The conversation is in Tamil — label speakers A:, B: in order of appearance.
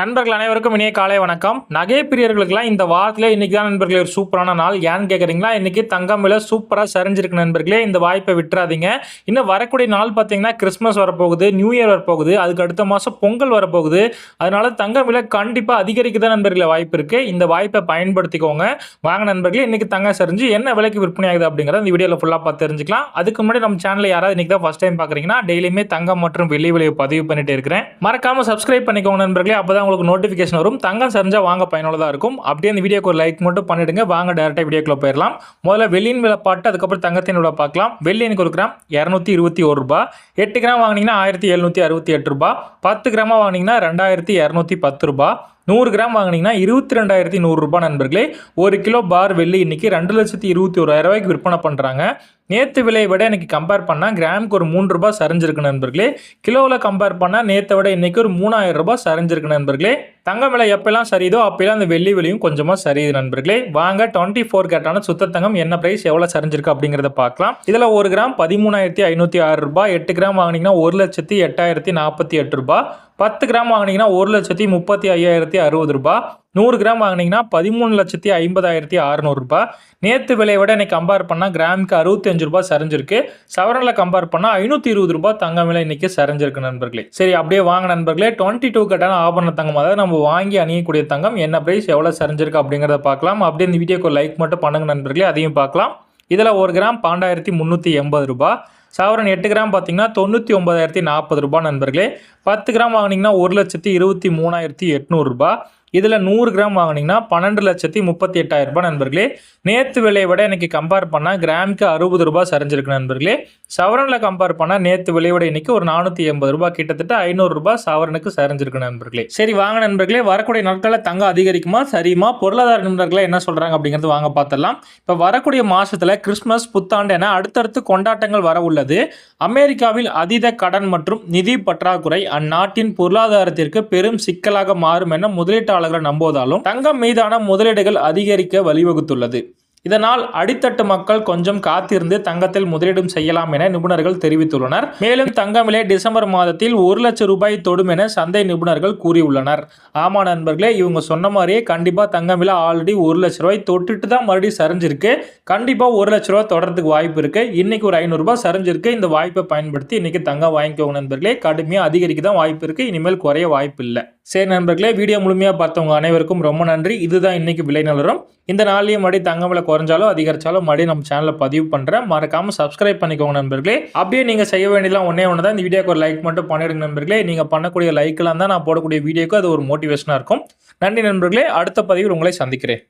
A: நண்பர்கள் அனைவருக்கும் இனிய காலை வணக்கம். நகை பிரியர்களுக்கெல்லாம் இந்த வாரத்தில் இன்னைக்கு தான் நண்பர்களே ஒரு சூப்பரான நாள். ஏன்னு கேட்குறீங்களா இன்றைக்கி தங்கம் விலை சூப்பராக சரிஞ்சிருக்கு நண்பர்களே இந்த வாய்ப்பை விட்டுறாதீங்க. இன்னும் வரக்கூடிய நாள் பார்த்தீங்கன்னா கிறிஸ்மஸ் வரப்போகுது நியூ இயர் வரப்போகுது அதுக்கு அடுத்த மாதம் பொங்கல் வரப்போகுது. அதனால தங்கம் விலை கண்டிப்பாக அதிகரிக்க தான் நண்பர்களே வாய்ப்பு இருக்குது இந்த வாய்ப்பை பயன்படுத்திக்கோங்க. வாங்க நண்பர்களே இன்றைக்கி தங்கம் சரிஞ்சு என்ன விலைக்கு விற்பனை ஆகுது அப்படிங்கிறத இந்த வீடியோவில் ஃபுல்லாக பார்த்து தெரிஞ்சுக்கலாம். அதுக்கு முன்னாடி நம்ம சேனலில் யாராவது இன்னைக்கு தான் ஃபஸ்ட் டைம் பார்க்குறீங்கன்னா டெய்லியுமே தங்கம் மற்றும் வெள்ளி விலையை பதிவு பண்ணிட்டு இருக்கிறேன். மறக்காமல் சப்ஸ்கிரைப் பண்ணிக்கோங்க நண்பர்களே அப்போ தான் உங்களுக்கு நோட்டிஃபிகேஷன் வரும். தங்கம் சரிஞ்சா வாங்க பயனுள்ளதாக இருக்கும். அப்படியே அந்த வீடியோக்கு ஒரு லைக் மட்டும் பண்ணிடுங்க. வாங்க டேரெக்டாக வீடியோக்குள்ள போயிடலாம். முதல்ல வெள்ளியின் விலை பாட்டு அதுக்கப்புறம் தங்கத்தின் விலை பார்க்கலாம். வெள்ளி ஒரு கிராம் இரநூத்தி இருபத்தி ஒரு ரூபா. எட்டு கிராம் வாங்கினீங்கன்னா ஆயிரத்தி எழுநூற்றி அறுபத்தி எட்டு ரூபாய் பத்து கிராமாக வாங்கினீங்கன்னா ரெண்டாயிரத்தி இரநூத்தி பத்து ரூபா. நூறு கிராம் வாங்கினீங்கன்னா இருபத்தி ரெண்டாயிரத்தி நூறுரூபா நண்பர்களே. ஒரு கிலோ பார் வெள்ளி இன்னைக்கு ரெண்டு லட்சத்தி இருபத்தி ஓராயிரம் ரூபாய்க்கு விற்பனை பண்ணுறாங்க நேற்று விலையை விட இன்றைக்கி கம்பேர் பண்ணால் கிராமுக்கு ஒரு மூன்று ரூபாய் சரிஞ்சிருக்கு நண்பர்களே. கிலோவில் கம்பேர் பண்ணால் நேற்றை விட இன்றைக்கி ஒரு மூணாயிரம் ரூபாய் சரிஞ்சிருக்கு நண்பர்களே. தங்கம் விலை எப்பெல்லாம் சரியுதோ அப்பெல்லாம் அந்த வெள்ளி விலையும் கொஞ்சமாக சரியுது நண்பர்களே. வாங்க டுவெண்ட்டி ஃபோர் கேட்டான சுத்த தங்கம் என்ன பிரைஸ் எவ்வளோ சரிஞ்சிருக்கு அப்படிங்கிறத பார்க்கலாம். இதில் ஒரு கிராம் பதிமூணாயிரத்தி ஐநூற்றி ஆறு ரூபாய் எட்டு கிராம் வாங்கினீங்கன்னா ஒரு லட்சத்தி எட்டாயிரத்தி நாற்பத்தி எட்டு ரூபாய் பத்து கிராம் வாங்கினீங்கன்னா ஒரு லட்சத்தி முப்பத்தி ஐயாயிரத்தி அறுபது ரூபாய் நூறு கிராம் வாங்கினீங்கன்னா பதிமூணு லட்சத்தி ஐம்பதாயிரத்தி அறநூறுபா நேற்று விலையை விட இன்னைக்கு கம்பேர் பண்ணால் கிராமுக்கு அறுபத்தஞ்சு ரூபாய் சரிஞ்சிருக்கு. சவரனில் கம்பேர் பண்ணால் ஐநூற்றி இருபது ரூபாய் தங்க விலை இன்னைக்கு சரிஞ்சிருக்கு நண்பர்களே. சரி அப்படியே வாங்க நண்பர்களே. டுவெண்ட்டி டூ கட்டான ஆபரண தங்கம் அதாவது நம்ம வாங்கி அணியக்கூடிய தங்கம் என்ன பிரைஸ் எவ்வளோ சரிஞ்சிருக்கு அப்படிங்கிறத பார்க்கலாம். அப்படியே இந்த வீடியோக்கு லைக் மட்டும் பண்ணுங்க நண்பர்களே அதையும் பார்க்கலாம். இதில் ஒரு கிராம் பன்னெண்டாயிரத்தி முந்நூற்றி எண்பது ரூபாய் சவரன் எட்டு கிராம் பார்த்தீங்கன்னா தொண்ணூற்றி ஒன்பதாயிரத்தி நாற்பது ரூபாய் நண்பர்களே. பத்து கிராம் வாங்கினீங்கன்னா ஒரு லட்சத்தி இருபத்தி மூணாயிரத்தி எட்நூறுரூபா இதில் நூறு கிராம் வாங்கினீங்கன்னா பன்னெண்டு லட்சத்தி முப்பத்தி எட்டாயிரம் ரூபாய் நண்பர்களே. நேற்று விலையை விட இன்றைக்கி கம்பேர் பண்ணால் கிராமுக்கு அறுபது ரூபாய் சரிஞ்சிருக்கு நண்பர்களே. சவரனில் கம்பேர் பண்ணால் நேற்று விலையை விட இன்னைக்கு ஒரு நானூற்றி எண்பது ரூபாய். கிட்டத்தட்ட ஐநூறுரூபா சவரனுக்கு சரிஞ்சிருக்கு நண்பர்களே. சரி வாங்க நண்பர்களே. வரக்கூடிய நாட்களில் தங்கம் அதிகரிக்குமா சரியுமா? பொருளாதார நிபுணர்களை என்ன சொல்கிறாங்க அப்படிங்கிறது வாங்க பார்த்துடலாம். இப்போ வரக்கூடிய மாதத்தில் கிறிஸ்மஸ் புத்தாண்டு என அடுத்தடுத்து கொண்டாட்டங்கள் வர உள்ளது. அமெரிக்காவில் அதீத கடன் மற்றும் நிதி பற்றாக்குறை அந்நாட்டின் பொருளாதாரத்திற்கு பெரும் சிக்கலாக மாறும் என முதலீட்டாளர்கள் நம்புவதாலும் தங்கம் மீதான முதலீடுகள் அதிகரிக்க வழிவகுத்துள்ளது. இதனால் அடித்தட்டு மக்கள் கொஞ்சம் காத்திருந்து தங்கத்தில் முதலீடும் செய்யலாம் என நிபுணர்கள் தெரிவித்துள்ளனர். மேலும் தங்கம் விலை டிசம்பர் மாதத்தில் ஒரு லட்சம் ரூபாய் தொடும் என சந்தை நிபுணர்கள் கூறியுள்ளனர். ஆமா நண்பர்களே இவங்க சொன்ன மாதிரியே கண்டிப்பா தங்கம் விலை ஆல்ரெடி ஒரு லட்ச ரூபாய் தொட்டுட்டு தான் மறுபடியும் சரிஞ்சிருக்கு. கண்டிப்பா ஒரு லட்ச ரூபாய் தொடர்றதுக்கு வாய்ப்பு இருக்கு. இன்னைக்கு ஒரு ஐநூறு ரூபாய் சரிஞ்சிருக்கு. இந்த வாய்ப்பை பயன்படுத்தி இன்னைக்கு தங்கம் வாங்கிக்கோங்க நண்பர்களே. கடுமையாக அதிகரிக்க தான் வாய்ப்பு இருக்கு. இனிமேல் குறைய வாய்ப்பு இல்லை. சரி நண்பர்களே வீடியோ முழுமையாக பார்த்தவங்க அனைவருக்கும் ரொம்ப நன்றி. இதுதான் இன்னைக்கு விலை நிலவரம். இந்த நாளையும் மறுபடியும் தங்கம் விலை குறைஞ்சாலோ அதிகரிச்சாலும் மறுபடியும் நம்ம சேனலில் பதிவு பண்ணுறேன் மறக்காம சப்ஸ்கிரைப் பண்ணிக்கோங்க நண்பர்களே. அப்படியே நீங்கள் செய்ய வேண்டியதெல்லாம் ஒன்றே ஒன்று தான். இந்த வீடியோக்கு ஒரு லைக் மட்டும் பண்ணிடுங்க நண்பர்களே. நீங்கள் பண்ணக்கூடிய லைக்கெல்லாம் தான் நான் போடக்கூடிய வீடியோக்கு அது ஒரு மோட்டிவேஷனாக இருக்கும். நன்றி நண்பர்களே. அடுத்த பதிவில் உங்களை சந்திக்கிறேன்.